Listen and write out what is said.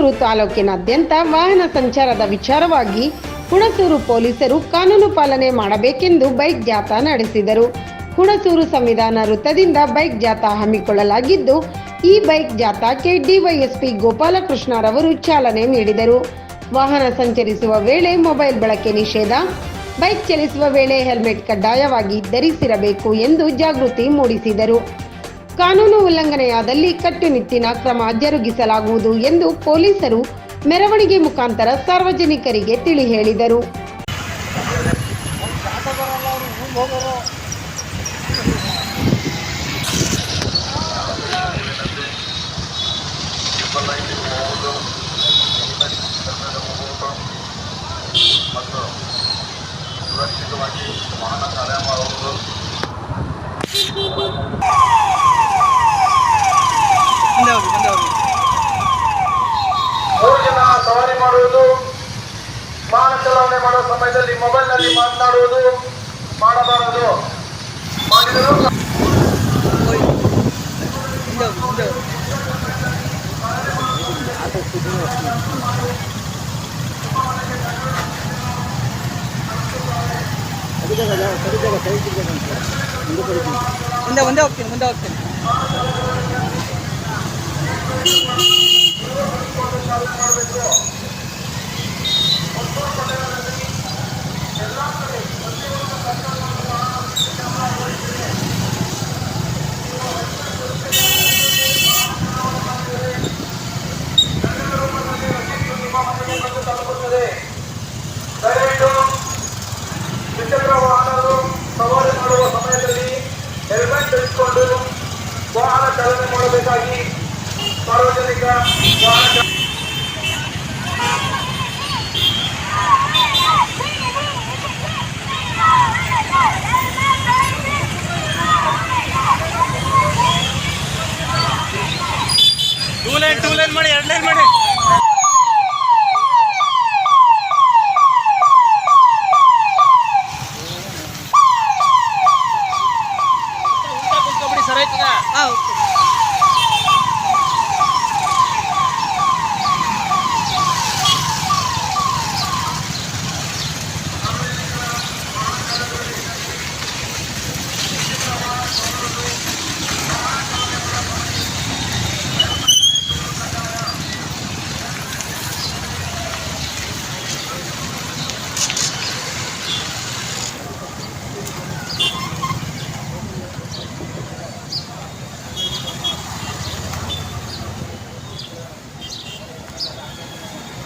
ಹುಣಸೂರು ತಾಲೂಕಿನಾದ್ಯಂತ ವಾಹನ ಸಂಚಾರದ ವಿಚಾರವಾಗಿ ಹುಣಸೂರು ಪೊಲೀಸರು ಕಾನೂನು ಪಾಲನೆ ಮಾಡಬೇಕೆಂದು ಬೈಕ್ ಜಾಥಾ ನಡೆಸಿದರು. ಹುಣಸೂರು ಸಂವಿಧಾನ ವೃತ್ತದಿಂದ ಬೈಕ್ ಜಾಥಾ ಹಮ್ಮಿಕೊಳ್ಳಲಾಗಿದ್ದು, ಈ ಬೈಕ್ ಜಾಥಾಕ್ಕೆ ಡಿವೈಎಸ್ಪಿ ಗೋಪಾಲಕೃಷ್ಣರವರು ಚಾಲನೆ ನೀಡಿದರು. ವಾಹನ ಸಂಚರಿಸುವ ವೇಳೆ ಮೊಬೈಲ್ ಬಳಕೆ ನಿಷೇಧ, ಬೈಕ್ ಚಲಿಸುವ ವೇಳೆ ಹೆಲ್ಮೆಟ್ ಕಡ್ಡಾಯವಾಗಿ ಧರಿಸಿರಬೇಕು ಎಂದು ಜಾಗೃತಿ ಮೂಡಿಸಿದರು. ಕಾನೂನು ಉಲ್ಲಂಘನೆಯಾದಲ್ಲಿ ಕಟ್ಟುನಿಟ್ಟಿನ ಕ್ರಮ ಜರುಗಿಸಲಾಗುವುದು ಎಂದು ಪೊಲೀಸರು ಮೆರವಣಿಗೆ ಮುಖಾಂತರ ಸಾರ್ವಜನಿಕರಿಗೆ ತಿಳಿ ಹೇಳಿದರು. ಮಾಡುವುದು ವಾಹನ ಚಲಾವಣೆ ಮಾಡುವ ಸಮಯದಲ್ಲಿ ಮೊಬೈಲ್ನಲ್ಲಿ ಮಾತನಾಡುವುದು ಮಾಡಬಾರದು. ಮಾಡಿದರೂ ಮುಂದೆ ಮುಂದೆ ಹೋಗಿ ಮುಂದೆ ಮುಂದೆ ಹೋಗ್ತೀನಿ. ಮುಂದೆ ಹೋಗ್ತೀನಿ ತಲುಪುತ್ತದೆ ದಯವಿಟ್ಟು ದ್ವಿಚಕ್ರ ವಾಹನಗಳು ಸವಾರಿ ಮಾಡುವ ಸಮಯದಲ್ಲಿ ಹೆಲ್ಮೆಟ್ ಧರಿಸಿಕೊಂಡು ವಾಹನ ಮಾಡಬೇಕಾಗಿ ಸಾರ್ವಜನಿಕ ಟೂ ಟೂ ಮಾಡಿ ಎರಡು ಲೈನ್ ಮಾಡಿ.